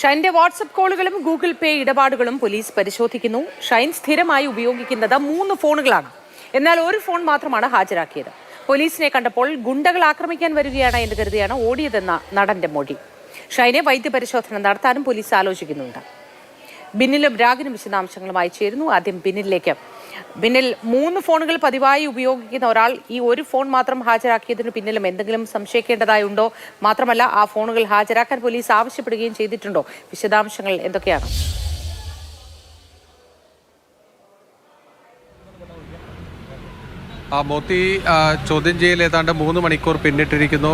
ഷൈന്റെ WhatsApp കോളുകളും Google പേ ഇടപാടുകളും police പരിശോധിക്കുന്നു. ഷൈൻ സ്ഥിരമായി ഉപയോഗിക്കുന്നത് മൂന്ന് ഫോണുകളാണ്. എന്നാൽ ഒരു ഫോൺ മാത്രമാണ് ഹാജരാക്കിയത്. പോലീസിനെ കണ്ടപ്പോൾ ഗുണ്ടകൾ ആക്രമിക്കാൻ വരികയാണ് എന്ന് കരുതിയാണ് ഓടിയതെന്ന നടന്റെ മൊഴി. ഷൈനെ വൈദ്യപരിശോധന നടത്താനും പോലീസ് ആലോചിക്കുന്നുണ്ട്. ബിന്നിലും രാഗിനും വിശദാംശങ്ങളുമായി ചേരുന്നു. ആദ്യം ബിന്നിലേക്ക് ബിന്നിൽ മൂന്ന് ഫോണുകൾ പതിവായി ഉപയോഗിക്കുന്ന ഒരാൾ ഈ ഒരു ഫോൺ മാത്രം ഹാജരാക്കിയതിനു പിന്നിലും എന്തെങ്കിലും സംശയിക്കേണ്ടതായുണ്ടോ? മാത്രമല്ല ആ ഫോണുകൾ ഹാജരാക്കാൻ പോലീസ് ആവശ്യപ്പെടുകയും ചെയ്തിട്ടുണ്ടോ? വിശദാംശങ്ങൾ എന്തൊക്കെയാണ്? ആ മോത്തി ചോദ്യം ചെയ്യൽ ഏതാണ്ട് മൂന്ന് മണിക്കൂർ പിന്നിട്ടിരിക്കുന്നു.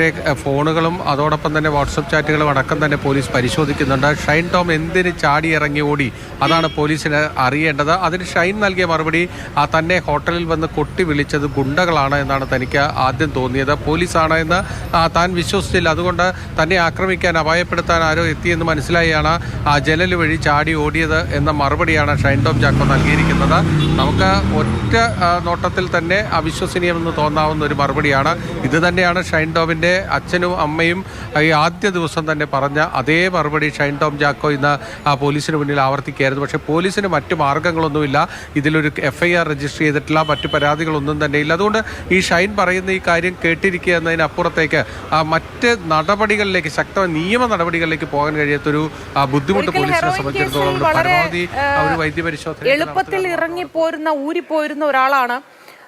രേഖ ഫോണുകളും അതോടൊപ്പം തന്നെ വാട്സപ്പ് ചാറ്റുകളും അടക്കം തന്നെ പോലീസ് പരിശോധിക്കുന്നുണ്ട്. ഷൈൻ ടോം എന്തിന് ചാടി ഇറങ്ങി ഓടി? അതാണ് പോലീസിന് അറിയേണ്ടത്. അതിന് ഷൈൻ നൽകിയ മറുപടി ആ തന്നെ ഹോട്ടലിൽ വന്ന് കൊട്ടി വിളിച്ചത് ഗുണ്ടകളാണ് എന്നാണ് തനിക്ക് ആദ്യം തോന്നിയത്. പോലീസാണ് എന്ന് താൻ വിശ്വസിച്ചില്ല. അതുകൊണ്ട് തന്നെ ആക്രമിക്കാൻ അപായപ്പെടുത്താൻ ആരോ എത്തിയെന്ന് മനസ്സിലായാണ് ആ ജനൽ വഴി ചാടി ഓടിയത് എന്ന മറുപടിയാണ് ഷൈൻ ടോം ചാക്കോ നൽകിയിരിക്കുന്നത്. നമുക്ക് ഒറ്റ നോട്ടത്തിൽ തന്നെ അവിശ്വസനീയമെന്ന് തോന്നാവുന്ന ഒരു മറുപടിയാണ്. ഇത് തന്നെയാണ് ഷൈൻ ടോമിന്റെ അച്ഛനും അമ്മയും ഈ ആദ്യ ദിവസം തന്നെ പറഞ്ഞ അതേ മറുപടി ഷൈൻ ടോം ജാക്കോ ഇന്ന് പോലീസിന് മുന്നിൽ ആവർത്തിക്കുകയായിരുന്നു. പക്ഷേ പോലീസിന് മറ്റു മാർഗങ്ങളൊന്നുമില്ല. ഇതിലൊരു എഫ് ഐ ആർ രജിസ്റ്റർ ചെയ്തിട്ടില്ല. മറ്റു പരാതികളൊന്നും തന്നെ ഇല്ല. അതുകൊണ്ട് ഈ ഷൈൻ പറയുന്ന ഈ കാര്യം കേട്ടിരിക്കുക എന്നതിനപ്പുറത്തേക്ക് ആ മറ്റ് നടപടികളിലേക്ക് ശക്തമായ നിയമ നടപടികളിലേക്ക് പോകാൻ കഴിയാത്തൊരു ബുദ്ധിമുട്ട് പോലീസിനെ സംബന്ധിച്ചിടത്തോളം പരമാവധി അവർ വൈദ്യപരിശോധന എളുപ്പത്തിൽ ഇറങ്ങിപ്പോരുന്ന ഊരിപ്പോരുന്ന ഒരാളാണ്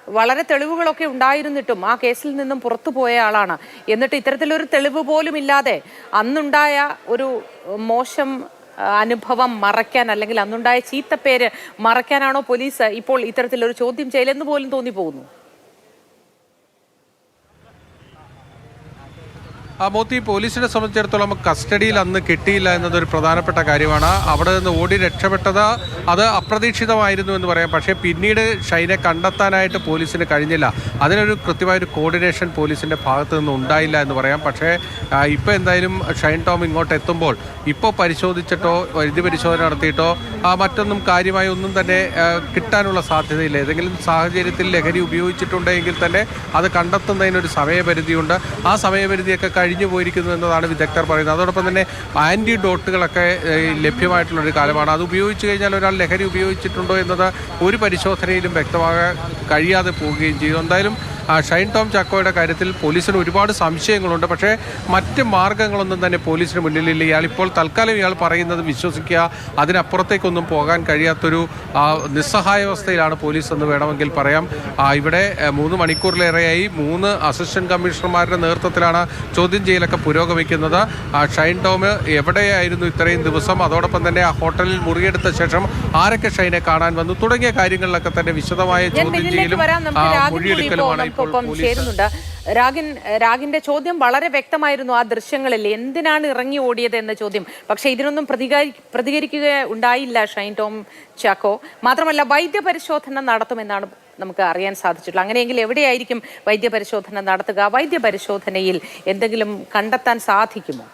വളരെ തെളിവുകളൊക്കെ ഉണ്ടായിരുന്നിട്ടും ആ കേസിൽ നിന്നും പുറത്തു പോയ ആളാണ്. എന്നിട്ട് ഇത്തരത്തിലൊരു തെളിവ് പോലും ഇല്ലാതെ അന്നുണ്ടായ ഒരു മോശം അനുഭവം മറയ്ക്കാൻ അല്ലെങ്കിൽ അന്നുണ്ടായ ചീത്തപ്പേര് മറയ്ക്കാനാണോ പോലീസ് ഇപ്പോൾ ഇത്തരത്തിലൊരു ചോദ്യം ചെയ്യലെന്ന് പോലും തോന്നിപ്പോകുന്നു? മോത്തി പോലീസിനെ സംബന്ധിച്ചിടത്തോളം കസ്റ്റഡിയിൽ അന്ന് കിട്ടിയില്ല എന്നതൊരു പ്രധാനപ്പെട്ട കാര്യമാണ്. അവിടെ നിന്ന് ഓടി രക്ഷപ്പെട്ടത് അത് അപ്രതീക്ഷിതമായിരുന്നു എന്ന് പറയാം. പക്ഷേ പിന്നീട് ഷൈനെ കണ്ടെത്താനായിട്ട് പോലീസിന് കഴിഞ്ഞില്ല. അതിനൊരു കൃത്യമായൊരു കോർഡിനേഷൻ പോലീസിന്റെ ഭാഗത്തു നിന്ന് ഉണ്ടായില്ല എന്ന് പറയാം. പക്ഷേ ഇപ്പോൾ എന്തായാലും ഷൈൻ ടോം ഇങ്ങോട്ട് എത്തുമ്പോൾ ഇപ്പോൾ പരിശോധിച്ചിട്ടോ വൈദ്യ പരിശോധന നടത്തിയിട്ടോ മറ്റൊന്നും കാര്യമായി ഒന്നും തന്നെ കിട്ടാനുള്ള സാധ്യതയില്ല. ഏതെങ്കിലും സാഹചര്യത്തിൽ ലഹരി ഉപയോഗിച്ചിട്ടുണ്ടെങ്കിൽ തന്നെ അത് കണ്ടെത്തുന്നതിനൊരു സമയപരിധിയുണ്ട്. ആ സമയപരിധിയൊക്കെ കഴിഞ്ഞു പോയിരിക്കുന്നു എന്നതാണ് വിദഗ്ധർ പറയുന്നത്. അതോടൊപ്പം തന്നെ ആന്റി ഡോട്ടുകളൊക്കെ ലഭ്യമായിട്ടുള്ളൊരു കാലമാണ്. അത് ഉപയോഗിച്ച് കഴിഞ്ഞാൽ ഒരാൾ ലഹരി ഉപയോഗിച്ചിട്ടുണ്ടോ എന്നത് ഒരു പരിശോധനയിലും വ്യക്തമാകാൻ കഴിയാതെ പോവുകയും ചെയ്യും എന്തായാലും ഷൈൻ ടോം ചാക്കോയുടെ കാര്യത്തിൽ പോലീസിന് ഒരുപാട് സംശയങ്ങളുണ്ട്. പക്ഷേ മറ്റ് മാർഗങ്ങളൊന്നും തന്നെ പോലീസിന് മുന്നിലില്ല. ഇയാൾ ഇപ്പോൾ തൽക്കാലം ഇയാൾ പറയുന്നത് വിശ്വസിക്കുക. അതിനപ്പുറത്തേക്കൊന്നും പോകാൻ കഴിയാത്തൊരു നിസ്സഹായാവസ്ഥയിലാണ് പോലീസ് എന്ന് വേണമെങ്കിൽ പറയാം. ഇവിടെ മൂന്ന് മണിക്കൂറിലേറെയായി മൂന്ന് അസിസ്റ്റന്റ് കമ്മീഷണർമാരുടെ നേതൃത്വത്തിലാണ് ചോദ്യം ചെയ്യലൊക്കെ പുരോഗമിക്കുന്നത്. ഷൈൻ ടോം എവിടെയായിരുന്നു ഇത്രയും ദിവസം? അതോടൊപ്പം തന്നെ ആ ഹോട്ടലിൽ മുറിയെടുത്ത ശേഷം ആരൊക്കെ ഷൈനെ കാണാൻ വന്നു? തുടങ്ങിയ കാര്യങ്ങളിലൊക്കെ തന്നെ വിശദമായ ചോദ്യം ചെയ്യലും മൊഴിയെടുക്കലുമാണ് പോലീസ് ചേരുന്നുണ്ട്. രാഗിൻ രാഗിന്റെ ചോദ്യം വളരെ വ്യക്തമായിരുന്നു ആ ദൃശ്യങ്ങളിൽ. എന്തിനാണ് ഇറങ്ങി ഓടിയത് എന്ന ചോദ്യം. പക്ഷേ ഇതിനൊന്നും പ്രതികാരി പ്രതികരിക്കുക ഉണ്ടായില്ല ഷൈൻ ടോം ചാക്കോ. മാത്രമല്ല വൈദ്യപരിശോധന നടത്തുമെന്നാണ് നമുക്ക് അറിയാൻ സാധിച്ചിട്ടുള്ളത്. അങ്ങനെയെങ്കിൽ എവിടെയായിരിക്കും വൈദ്യപരിശോധന നടത്തുക? വൈദ്യപരിശോധനയിൽ എന്തെങ്കിലും കണ്ടെത്താൻ സാധിക്കുമോ?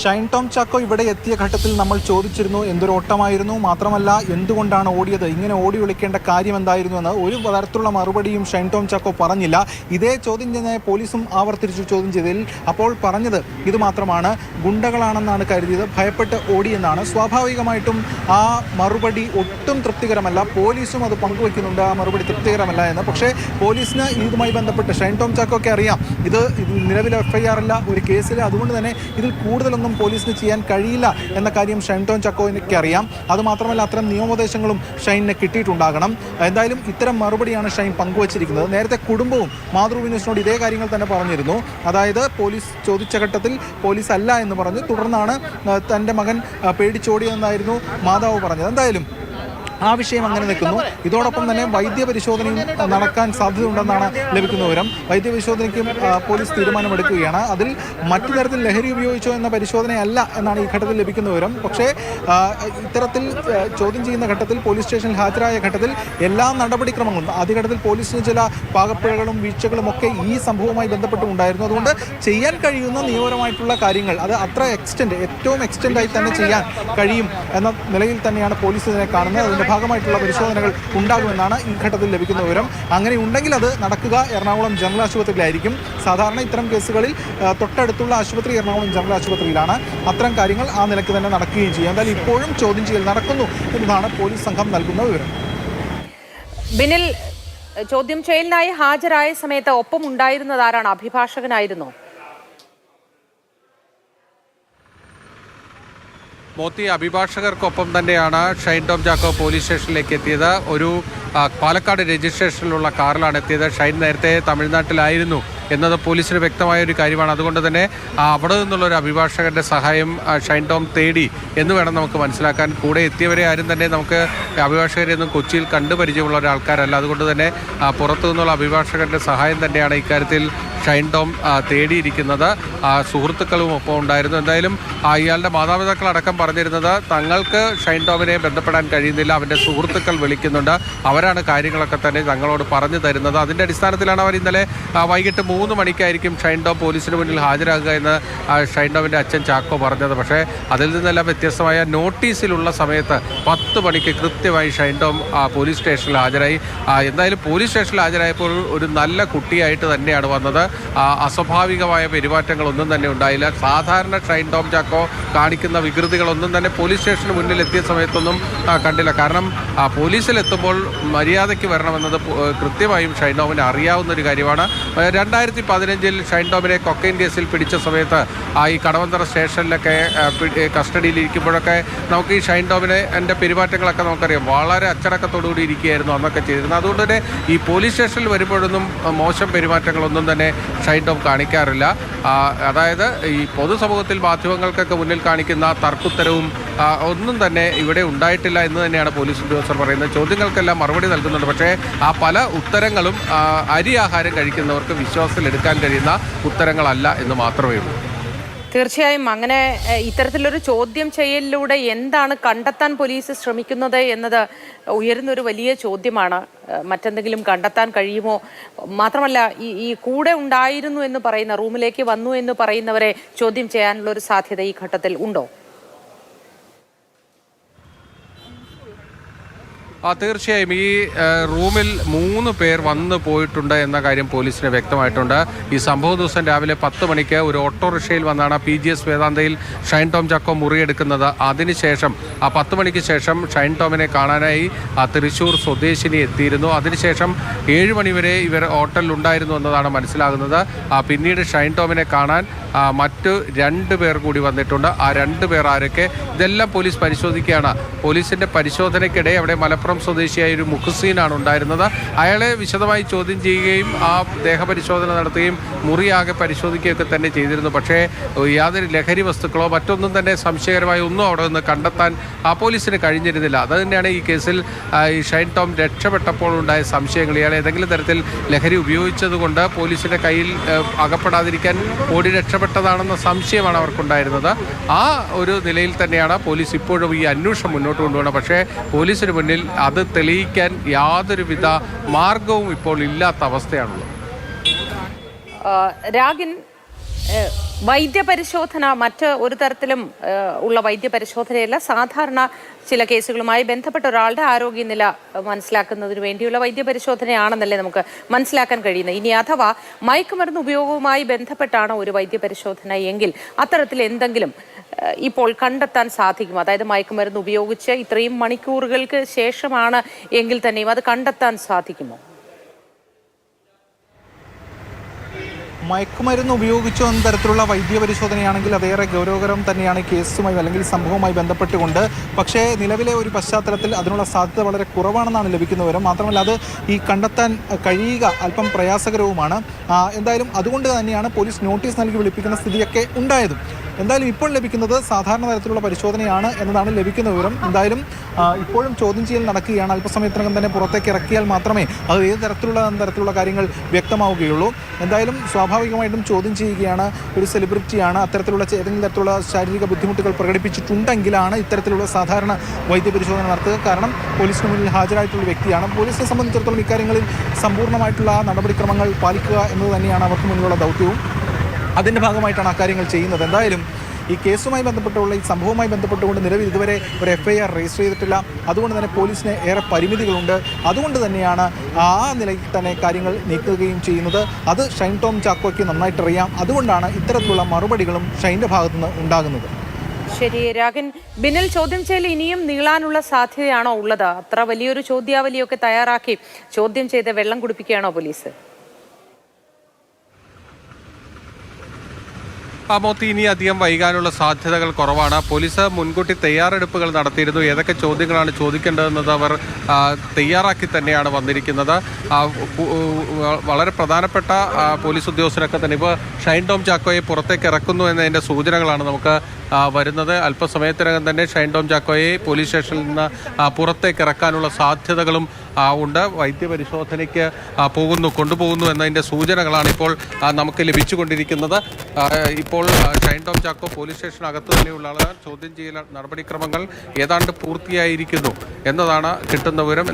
ഷൈൻ ടോം ചാക്കോ ഇവിടെ എത്തിയ ഘട്ടത്തിൽ നമ്മൾ ചോദിച്ചിരുന്നു എന്തൊരു ഓട്ടമായിരുന്നു. മാത്രമല്ല എന്തുകൊണ്ടാണ് ഓടിയത്? ഇങ്ങനെ ഓടി വിളിക്കേണ്ട കാര്യം എന്തായിരുന്നു എന്ന് ഒരു തരത്തിലുള്ള മറുപടിയും ഷൈൻ ടോം ചാക്കോ പറഞ്ഞില്ല. ഇതേ ചോദ്യം ചെയ്യുന്ന പോലീസും ആവർത്തിച്ചു ചോദ്യം ചെയ്തതിൽ അപ്പോൾ പറഞ്ഞത് ഇത് മാത്രമാണ്. ഗുണ്ടകളാണെന്നാണ് കരുതിയത്. ഭയപ്പെട്ട് ഓടിയെന്നാണ്. സ്വാഭാവികമായിട്ടും ആ മറുപടി ഒട്ടും തൃപ്തികരമല്ല. പോലീസും അത് പങ്കുവയ്ക്കുന്നുണ്ട്. ആ മറുപടി തൃപ്തികരമല്ല എന്ന്. പക്ഷേ പോലീസിന് ഇതുമായി ബന്ധപ്പെട്ട് ഷൈൻ ടോം ചാക്കോക്കെ അറിയാം. ഇത് നിലവിൽ നിലവിലെ എഫ് അല്ല ഒരു കേസിൽ അതുകൊണ്ട് തന്നെ ഇതിൽ കൂടുതലൊന്നും പോലീസിന് ചെയ്യാൻ കഴിയില്ല എന്ന കാര്യം ഷൈൻ ടോൺ ചക്കോയ്ക്ക് അറിയാം അതുമാത്രമല്ല അത്തരം നിയമോപദേശങ്ങളും ഷൈനിന് കിട്ടിയിട്ടുണ്ടാകണം. എന്തായാലും ഇത്തരം മറുപടിയാണ് ഷൈൻ പങ്കുവച്ചിരിക്കുന്നത്. നേരത്തെ കുടുംബവും മാതൃവിനോസിനോട് ഇതേ കാര്യങ്ങൾ തന്നെ പറഞ്ഞിരുന്നു. അതായത് പോലീസ് ചോദിച്ച ഘട്ടത്തിൽ പോലീസ് അല്ല എന്ന് പറഞ്ഞു. തുടർന്നാണ് തന്റെ മകൻ പേടിച്ചോടിയെന്നായിരുന്നു മാതാവ് പറഞ്ഞത്. എന്തായാലും ആ വിഷയം അങ്ങനെ നിൽക്കുന്നു. ഇതോടൊപ്പം തന്നെ വൈദ്യപരിശോധനയും നടക്കാൻ സാധ്യതയുണ്ടെന്നാണ് ലഭിക്കുന്ന വിവരം. വൈദ്യ പരിശോധനയ്ക്കും പോലീസ് തീരുമാനമെടുക്കുകയാണ്. അതിൽ മറ്റു തരത്തിൽ ലഹരി ഉപയോഗിച്ചോ എന്ന പരിശോധനയല്ല എന്നാണ് ഈ ഘട്ടത്തിൽ ലഭിക്കുന്ന വിവരം. പക്ഷേ ഇത്തരത്തിൽ ചോദ്യം ചെയ്യുന്ന ഘട്ടത്തിൽ പോലീസ് സ്റ്റേഷനിൽ ഹാജരായ ഘട്ടത്തിൽ എല്ലാ നടപടിക്രമങ്ങളും ആദ്യഘട്ടത്തിൽ പോലീസിന് ചില പാകപ്പിഴകളും വീഴ്ചകളും ഒക്കെ ഈ സംഭവവുമായി ബന്ധപ്പെട്ടുണ്ടായിരുന്നു. അതുകൊണ്ട് ചെയ്യാൻ കഴിയുന്ന നിയമപരമായിട്ടുള്ള കാര്യങ്ങൾ അത് അത്ര എക്സ്റ്റെൻഡ് ഏറ്റവും എക്സ്റ്റെൻഡായി തന്നെ ചെയ്യാൻ കഴിയും എന്ന നിലയിൽ തന്നെയാണ് പോലീസ് ഇതിനെ കാണുന്നത്. അതിന്റെ ഭാഗമായിട്ടുള്ള പരിശോധനകൾ ഉണ്ടാകുമെന്നാണ് ഈ ഘട്ടത്തിൽ ലഭിക്കുന്ന വിവരം. അങ്ങനെ ഉണ്ടെങ്കിൽ അത് നടക്കുക എറണാകുളം ജനറൽ ആശുപത്രിയിലായിരിക്കും. സാധാരണ ഇത്തരം കേസുകളിൽ തൊട്ടടുത്തുള്ള ആശുപത്രി എറണാകുളം ജനറൽ ആശുപത്രിയിലാണ്. അത്തരം കാര്യങ്ങൾ ആ നിലയ്ക്ക് തന്നെ നടക്കുകയും ചെയ്യും. എന്തായാലും ഇപ്പോഴും ചോദ്യം ചെയ്യൽ നടക്കുന്നു എന്നതാണ് പോലീസ് സംഘം നൽകുന്ന വിവരം. ബിനിൽ ചോദ്യം ചെയ്യലിനായി ഹാജരായ സമയത്ത് ഒപ്പം ഉണ്ടായിരുന്നത് ആരാണ് അഭിഭാഷകനായിരുന്നോ? മോത്തി അഭിഭാഷകർക്കൊപ്പം തന്നെയാണ് ഷൈൻ ടോം ജാക്കോ പോലീസ് സ്റ്റേഷനിലേക്ക് എത്തിയത്. ഒരു പാലക്കാട് രജിസ്ട്രേഷനിലുള്ള കാറിലാണ് എത്തിയത്. ഷൈൻ നേരത്തെ തമിഴ്നാട്ടിലായിരുന്നു എന്നത് പോലീസിന് വ്യക്തമായ ഒരു കാര്യമാണ്. അതുകൊണ്ട് തന്നെ അവിടെ നിന്നുള്ള ഒരു അഭിഭാഷകന്റെ സഹായം ഷൈൻ ടോം തേടി എന്ന് വേണം നമുക്ക് മനസ്സിലാക്കാൻ. കൂടെ എത്തിയവരെ ആരും തന്നെ നമുക്ക് അഭിഭാഷകരെയൊന്നും കൊച്ചിയിൽ കണ്ടു പരിചയമുള്ള ഒരാൾക്കാരല്ല. അതുകൊണ്ട് തന്നെ പുറത്തു നിന്നുള്ള അഭിഭാഷകന്റെ സഹായം തന്നെയാണ് ഇക്കാര്യത്തിൽ ഷൈൻ ടോം തേടിയിരിക്കുന്നത് സുഹൃത്തുക്കളും ഒപ്പം ഉണ്ടായിരുന്നു. എന്തായാലും ഇയാളുടെ മാതാപിതാക്കൾ അടക്കം പറഞ്ഞിരുന്നത് തങ്ങൾക്ക് ഷൈൻ ടോമിനെ ബന്ധപ്പെടാൻ കഴിയുന്നില്ല അവന്റെ സുഹൃത്തുക്കൾ വിളിക്കുന്നുണ്ട് അവരാണ് കാര്യങ്ങളൊക്കെ തന്നെ തങ്ങളോട് പറഞ്ഞു തരുന്നത്. അതിന്റെ അടിസ്ഥാനത്തിലാണ് അവർ ഇന്നലെ വൈകിട്ട് മൂന്ന് മണിക്കായിരിക്കും ഷൈൻ ടോം പോലീസിന് മുന്നിൽ ഹാജരാകുക എന്ന് ഷൈൻ ടോമിന്റെ അച്ഛൻ ചാക്കോ പറഞ്ഞത്. പക്ഷേ അതിൽ നിന്നെല്ലാം വ്യത്യസ്തമായ നോട്ടീസിലുള്ള സമയത്ത് പത്ത് മണിക്ക് കൃത്യമായി ഷൈൻ ടോം പോലീസ് സ്റ്റേഷനിൽ ഹാജരായി. എന്തായാലും പോലീസ് സ്റ്റേഷനിൽ ഹാജരായപ്പോൾ ഒരു നല്ല കുട്ടിയായിട്ട് തന്നെയാണ് വന്നത്. അസ്വാഭാവികമായ പെരുമാറ്റങ്ങളൊന്നും തന്നെ ഉണ്ടായില്ല. സാധാരണ ട്രെയിൻ ടോം ചാക്കോ കാണിക്കുന്ന വികൃതികളൊന്നും തന്നെ പോലീസ് സ്റ്റേഷന് മുന്നിൽ എത്തിയ സമയത്തൊന്നും കണ്ടില്ല. കാരണം പോലീസിലെത്തുമ്പോൾ മര്യാദയ്ക്ക് വരണമെന്നത് കൃത്യമായും ഷൈൻ ടോമിന് അറിയാവുന്ന ഒരു കാര്യമാണ്. രണ്ടായിരത്തി പതിനഞ്ചിൽ ഷൈൻ ടോമിനെ കൊക്കൈൻ കേസിൽ പിടിച്ച സമയത്ത് ഈ കടവന്തറ സ്റ്റേഷനിലൊക്കെ കസ്റ്റഡിയിൽ ഇരിക്കുമ്പോഴൊക്കെ നമുക്ക് ഈ ഷൈൻ ടോമിനെ എന്റെ പെരുമാറ്റങ്ങളൊക്കെ നമുക്കറിയാം. വളരെ അച്ചടക്കത്തോടുകൂടി ഇരിക്കുകയായിരുന്നു അന്നൊക്കെ ചെയ്തിരുന്നത്. അതുകൊണ്ട് തന്നെ ഈ പോലീസ് സ്റ്റേഷനിൽ വരുമ്പോഴൊന്നും മോശം പെരുമാറ്റങ്ങളൊന്നും തന്നെ ഷൈൻ ടോം കാണിക്കാറില്ല അതായത് ഈ പൊതുസമൂഹത്തിൽ മാധ്യമങ്ങൾക്കൊക്കെ മുന്നിൽ കാണിക്കുന്ന തർക്കുത്തരവും ഒന്നും തന്നെ ഇവിടെ ഉണ്ടായിട്ടില്ല എന്ന് തന്നെയാണ് പോലീസ് ഉദ്യോഗസ്ഥർ പറയുന്നത്. ചോദ്യങ്ങൾക്കെല്ലാം മറുപടി നൽകുന്നുണ്ട്. പക്ഷേ ആ പല ഉത്തരങ്ങളും അരി ആഹാരം കഴിക്കുന്നവർക്ക് വിശ്വാസത്തിൽ എടുക്കാൻ കഴിയുന്ന ഉത്തരങ്ങളല്ല എന്ന് മാത്രമേ ഉള്ളൂ. തീർച്ചയായും അങ്ങനെ ഇത്തരത്തിലൊരു ചോദ്യം ചെയ്യലിലൂടെ എന്താണ് കണ്ടെത്താൻ പോലീസ് ശ്രമിക്കുന്നത് എന്നത് ഉയരുന്നൊരു വലിയ ചോദ്യമാണ്. മറ്റെന്തെങ്കിലും കണ്ടെത്താൻ കഴിയുമോ? മാത്രമല്ല ഈ ഈ കൂടെ ഉണ്ടായിരുന്നു എന്ന് പറയുന്ന റൂമിലേക്ക് വന്നു എന്ന് പറയുന്നവരെ ചോദ്യം ചെയ്യാനുള്ള ഒരു സാധ്യത ഈ ഘട്ടത്തിൽ ഉണ്ടോ? ആ തീർച്ചയായും ഈ റൂമിൽ മൂന്ന് പേർ വന്നു പോയിട്ടുണ്ട് എന്ന കാര്യം പോലീസിന് വ്യക്തമായിട്ടുണ്ട്. ഈ സംഭവ ദിവസം രാവിലെ പത്ത് മണിക്ക് ഒരു ഓട്ടോറിക്ഷയിൽ വന്നാണ് പി ജി എസ് വേദാന്തയിൽ ഷൈൻ ടോം ചക്കോ മുറിയെടുക്കുന്നത്. അതിനുശേഷം ആ പത്ത് മണിക്ക് ശേഷം ഷൈൻ ടോമിനെ കാണാനായി ആ തൃശൂർ സ്വദേശിനി എത്തിയിരുന്നു. അതിനുശേഷം ഏഴ് മണിവരെ ഇവർ ഹോട്ടലിൽ ഉണ്ടായിരുന്നു എന്നതാണ് മനസ്സിലാകുന്നത്. പിന്നീട് ഷൈൻ ടോമിനെ കാണാൻ മറ്റു രണ്ട് പേർ കൂടി വന്നിട്ടുണ്ട്. ആ രണ്ട് പേർ ആരൊക്കെ? ഇതെല്ലാം പോലീസ് പരിശോധിക്കുകയാണ്. പോലീസിന്റെ പരിശോധനയ്ക്കിടെ അവിടെ മലപ്പുറം സ്വദേശിയായ ഒരു മുഖസീനാണ് ഉണ്ടായിരുന്നത്. അയാളെ വിശദമായി ചോദ്യം ചെയ്യുകയും ആ ദേഹപരിശോധന നടത്തുകയും മുറിയാകെ പരിശോധിക്കുകയൊക്കെ തന്നെ ചെയ്തിരുന്നു. പക്ഷേ യാതൊരു ലഹരി വസ്തുക്കളോ മറ്റൊന്നും തന്നെ സംശയകരമായ ഒന്നും അവിടെ നിന്ന് കണ്ടെത്താൻ ആ പോലീസിന് കഴിഞ്ഞിരുന്നില്ല. അത് തന്നെയാണ് ഈ കേസിൽ ഈ ഷൈൻ ടോം രക്ഷപ്പെട്ടപ്പോൾ ഉണ്ടായ സംശയങ്ങൾ. ഇയാൾ ഏതെങ്കിലും തരത്തിൽ ലഹരി ഉപയോഗിച്ചതുകൊണ്ട് പോലീസിന്റെ കയ്യിൽ അകപ്പെടാതിരിക്കാൻ ഓടി രക്ഷപ്പെട്ടതാണെന്ന സംശയമാണ് അവർക്കുണ്ടായിരുന്നത്. ആ ഒരു നിലയിൽ തന്നെയാണ് പോലീസ് ഇപ്പോഴും ഈ അന്വേഷണം മുന്നോട്ട് കൊണ്ടുപോകുന്നത്. പക്ഷേ പോലീസിന് മുന്നിൽ അത് തെളിയിക്കാൻ യാതൊരുവിധ മാർഗവും ഇപ്പോൾ ഇല്ലാത്ത അവസ്ഥയാണുള്ളത്. രാഗിൻ വൈദ്യപരിശോധന മറ്റ് ഒരു തരത്തിലും ഉള്ള വൈദ്യപരിശോധനയല്ല. സാധാരണ ചില കേസുകളുമായി ബന്ധപ്പെട്ട ഒരാളുടെ ആരോഗ്യനില മനസ്സിലാക്കുന്നതിന് വേണ്ടിയുള്ള വൈദ്യപരിശോധനയാണെന്നല്ലേ നമുക്ക് മനസ്സിലാക്കാൻ കഴിയുന്നത്. ഇനി അഥവാ മയക്കുമരുന്ന് ഉപയോഗവുമായി ബന്ധപ്പെട്ടാണ് ഒരു വൈദ്യപരിശോധന എങ്കിൽ അത്തരത്തിൽ എന്തെങ്കിലും ഇപ്പോൾ കണ്ടെത്താൻ സാധിക്കും. അതായത് മയക്കുമരുന്ന് ഉപയോഗിച്ച് ഇത്രയും മണിക്കൂറുകൾക്ക് ശേഷമാണ് എങ്കിൽ തന്നെയും അത് കണ്ടെത്താൻ സാധിക്കുമോ? മയക്കുമരുന്ന് ഉപയോഗിച്ചോ എന്ന തരത്തിലുള്ള വൈദ്യ പരിശോധനയാണെങ്കിൽ അതേറെ ഗൗരവകരം തന്നെയാണ് കേസുമായി അല്ലെങ്കിൽ സംഭവവുമായി ബന്ധപ്പെട്ടുകൊണ്ട്. പക്ഷേ നിലവിലെ ഒരു പശ്ചാത്തലത്തിൽ അതിനുള്ള സാധ്യത വളരെ കുറവാണെന്നാണ് ലഭിക്കുന്ന വിവരം. മാത്രമല്ല അത് ഈ കണ്ടെത്താൻ കഴിയുക അല്പം പ്രയാസകരവുമാണ്. എന്തായാലും അതുകൊണ്ട് തന്നെയാണ് പോലീസ് നോട്ടീസ് നൽകി വിളിപ്പിക്കുന്ന സ്ഥിതിയൊക്കെ ഉണ്ടായതും. എന്തായാലും ഇപ്പോൾ ലഭിക്കുന്നത് സാധാരണ തരത്തിലുള്ള പരിശോധനയാണ് എന്നതാണ് ലഭിക്കുന്ന വിവരം. എന്തായാലും ഇപ്പോഴും ചോദ്യം ചെയ്യൽ നടക്കുകയാണ്. അല്പസമയത്തിനകം തന്നെ പുറത്തേക്ക് ഇറക്കിയാൽ മാത്രമേ അത് ഏത് തരത്തിലുള്ള തരത്തിലുള്ള കാര്യങ്ങൾ വ്യക്തമാവുകയുള്ളൂ. എന്തായാലും സ്വാഭാവികമായിട്ടും ചോദ്യം ചെയ്യുകയാണ്. ഒരു സെലിബ്രിറ്റിയാണ് അത്തരത്തിലുള്ള ഏതെങ്കിലും തരത്തിലുള്ള ശാരീരിക ബുദ്ധിമുട്ടുകൾ പ്രകടിപ്പിച്ചിട്ടുണ്ടെങ്കിലാണ് ഇത്തരത്തിലുള്ള സാധാരണ വൈദ്യപരിശോധന നടത്തുക. കാരണം പോലീസിന് മുന്നിൽ ഹാജരായിട്ടുള്ള വ്യക്തിയാണ്. പോലീസിനെ സംബന്ധിച്ചിടത്തോളം ഇക്കാര്യങ്ങളിൽ സമ്പൂർണമായിട്ടുള്ള നടപടിക്രമങ്ങൾ പാലിക്കുക എന്നത് തന്നെയാണ് അവർക്ക് മുന്നിലുള്ള ദൗത്യവും. അതിന്റെ ഭാഗമായിട്ടാണ് അക്കാര്യങ്ങൾ ചെയ്യുന്നത്. എന്തായാലും ഈ കേസുമായി ബന്ധപ്പെട്ടുള്ള ഈ സംഭവവുമായി ബന്ധപ്പെട്ടുകൊണ്ട് നിലവിൽ ഇതുവരെ ഒരു എഫ് ഐ ആർ രജിസ്റ്റർ ചെയ്തിട്ടില്ല. അതുകൊണ്ട് തന്നെ പോലീസിന് ഏറെ പരിമിതികളുണ്ട്. അതുകൊണ്ട് തന്നെയാണ് ആ നിലയിൽ തന്നെ കാര്യങ്ങൾ നീക്കുകയും ചെയ്യുന്നത്. അത് ഷൈൻ ടോം ചാക്കോയ്ക്ക് നന്നായിട്ട് അറിയാം. അതുകൊണ്ടാണ് ഇത്തരത്തിലുള്ള മറുപടികളും ഷൈന്റെ ഭാഗത്തുനിന്ന് ഉണ്ടാകുന്നത്. ശരി രാഗൻ ബിനൽ ചോദ്യം ചെയ്യൽ ഇനിയും നീളാനുള്ള സാധ്യതയാണോ ഉള്ളത്? അത്ര വലിയൊരു ചോദ്യാവലിയൊക്കെ തയ്യാറാക്കി ചോദ്യം ചെയ്ത് വെള്ളം കുടിപ്പിക്കുകയാണോ പോലീസ്? മോത്തി ഇനി അധികം വൈകാനുള്ള സാധ്യതകൾ കുറവാണ്. പോലീസ് മുൻകൂട്ടി തയ്യാറെടുപ്പുകൾ നടത്തിയിരുന്നു. ഏതൊക്കെ ചോദ്യങ്ങളാണ് ചോദിക്കേണ്ടതെന്നത് അവർ തയ്യാറാക്കി തന്നെയാണ് വന്നിരിക്കുന്നത്. വളരെ പ്രധാനപ്പെട്ട പോലീസ് ഉദ്യോഗസ്ഥരൊക്കെ തന്നെ. ഇപ്പോൾ ഷൈൻ ടോം ചാക്കോയെ പുറത്തേക്ക് ഇറക്കുന്നു എന്നതിന്റെ സൂചനകളാണ് നമുക്ക് വരുന്നത്. അല്പസമയത്തിനകം തന്നെ ഷൈൻ ടോം ചാക്കോയെ പോലീസ് സ്റ്റേഷനിൽ നിന്ന് പുറത്തേക്ക് ഇറക്കാനുള്ള സാധ്യതകളും ഉണ്ട്. വൈദ്യപരിശോധനയ്ക്ക് പോകുന്നു കൊണ്ടുപോകുന്നു എന്നതിന്റെ സൂചനകളാണ് ഇപ്പോൾ നമുക്ക് ലഭിച്ചുകൊണ്ടിരിക്കുന്നത്. ഇപ്പോൾ ഷൈൻ ടോം ചാക്കോ പോലീസ് സ്റ്റേഷനകത്ത് തന്നെയുള്ള ആളുകൾ ചോദ്യം ചെയ്യൽ നടപടിക്രമങ്ങൾ ഏതാണ്ട് പൂർത്തിയായിരിക്കുന്നു എന്നതാണ് കിട്ടുന്ന വിവരം.